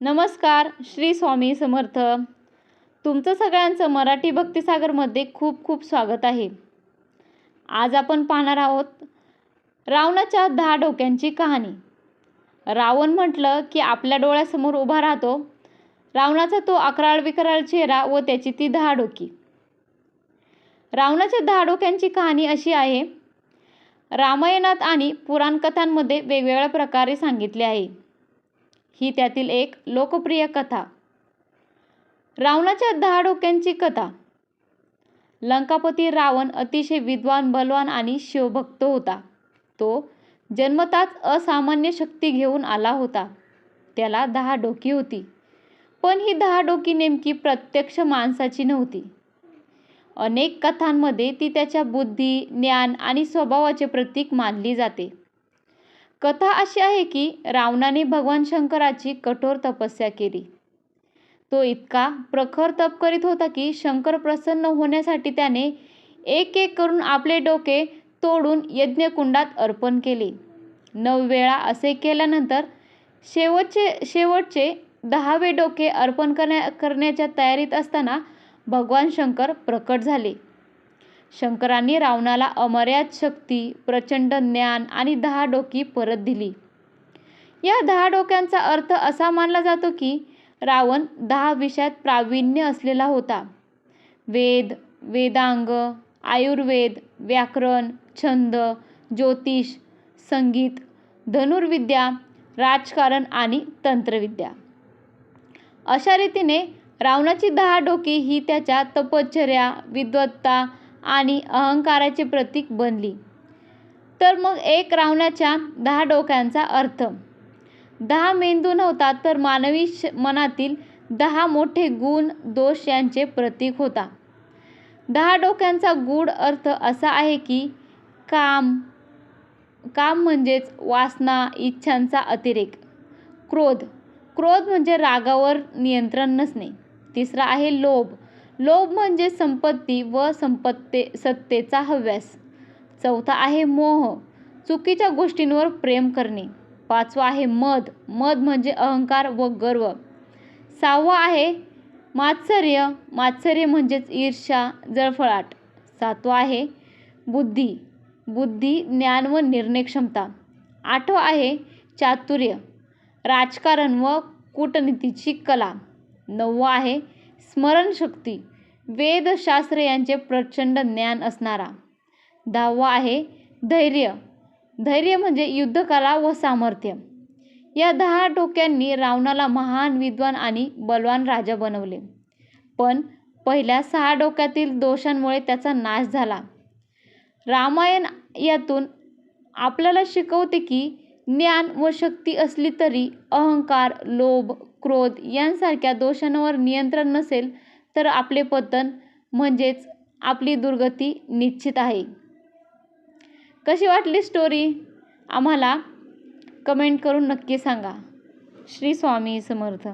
नमस्कार श्री स्वामी समर्थ. तुमचं सगळ्यांचं मराठी भक्तिसागरमध्ये खूप खूप स्वागत आहे. आज आपण पाहणार आहोत रावणाच्या दहा डोक्यांची कहाणी. रावण म्हटलं की आपल्या डोळ्यासमोर उभा राहतो. रावणाचा तो अकराळ विकराळ चेहरा व त्याची ती दहा डोकी. रावणाच्या दहा डोक्यांची कहाणी अशी आहे. रामायणात आणि पुराणकथांमध्ये वेगवेगळ्या प्रकारे सांगितले आहे. ही त्यातील एक लोकप्रिय कथा. रावणाच्या दहा डोक्यांची कथा. लंकापती रावण अतिशय विद्वान बलवान आणि शिवभक्त होता. तो जन्मताच असामान्य शक्ती घेऊन आला होता. त्याला दहा डोकी होती. पण ही दहा डोकी नेमकी प्रत्यक्ष माणसाची नव्हती. अनेक कथांमध्ये ती त्याच्या बुद्धी ज्ञान आणि स्वभावाचे प्रतीक मानली जाते. कथा अशी आहे की रावणाने भगवान शंकराची कठोर तपस्या केली. तो इतका प्रखर तप करीत होता की शंकर प्रसन्न होण्यासाठी त्याने एक एक करून आपले डोके तोडून यज्ञकुंडात अर्पण केले. नऊ वेळा असे केल्यानंतर शेवटचे शेवटचे दहावे डोके अर्पण करण्या करण्याच्या तयारीत असताना भगवान शंकर प्रकट झाले. शंकरांनी रावणाला अमर्याद शक्ती प्रचंड ज्ञान आणि दहा डोकी परत दिली. या दहा डोक्यांचा अर्थ असा मानला जातो की रावण दहा विषयात प्रावीण्य असलेला होता. वेद वेदांग आयुर्वेद व्याकरण छंद ज्योतिष संगीत धनुर्विद्या राजकारण आणि तंत्रविद्या. अशा रीतीने रावणाची दहा डोकी ही त्याच्या तपश्चर्या विद्वत्ता आणि अहंकाराचे प्रतीक बनली. तर मग एक रावणाच्या दहा डोक्यांचा अर्थ. दहा मेंदू नव्हता तर मानवी मनातील दहा मोठे गुण दोष यांचे प्रतीक होता. दहा डोक्यांचा गूढ अर्थ असा आहे की काम काम म्हणजेच वासना इच्छांचा अतिरेक. क्रोध. क्रोध म्हणजे रागावर नियंत्रण नसणे. तिसरा आहे लोभ. लोभ म्हणजे संपत्ती व संपत्ते सत्तेचा हव्यास. चौथा आहे मोह. चुकीच्या गोष्टींवर प्रेम करणे. पाचवा आहे मद. मद म्हणजे अहंकार व गर्व. सहावा आहे मात्सर्य. मात्सर्य म्हणजेच ईर्षा जळफळाट. सातवा आहे बुद्धी. बुद्धी ज्ञान व निर्णय क्षमता. आठवा आहे चातुर्य. राजकारण व कूटनीतीची कला. नववा आहे स्मरणशक्ती. वेदशास्त्र यांचे प्रचंड ज्ञान असणारा. दहावा आहे धैर्य. धैर्य म्हणजे युद्धकला व सामर्थ्य. या दहा डोक्यांनी रावणाला महान विद्वान आणि बलवान राजा बनवले. पण पहिल्या सहा डोक्यातील दोषांमुळे त्याचा नाश झाला. रामायण यातून आपल्याला शिकवते की ज्ञान व शक्ती असली तरी अहंकार लोभ क्रोध यांसारख्या दोषांवर नियंत्रण नसेल तर आपले पतन म्हणजेच आपली दुर्गती निश्चित आहे. कशी वाटली स्टोरी आम्हाला कमेंट करून नक्की सांगा. श्री स्वामी समर्थ.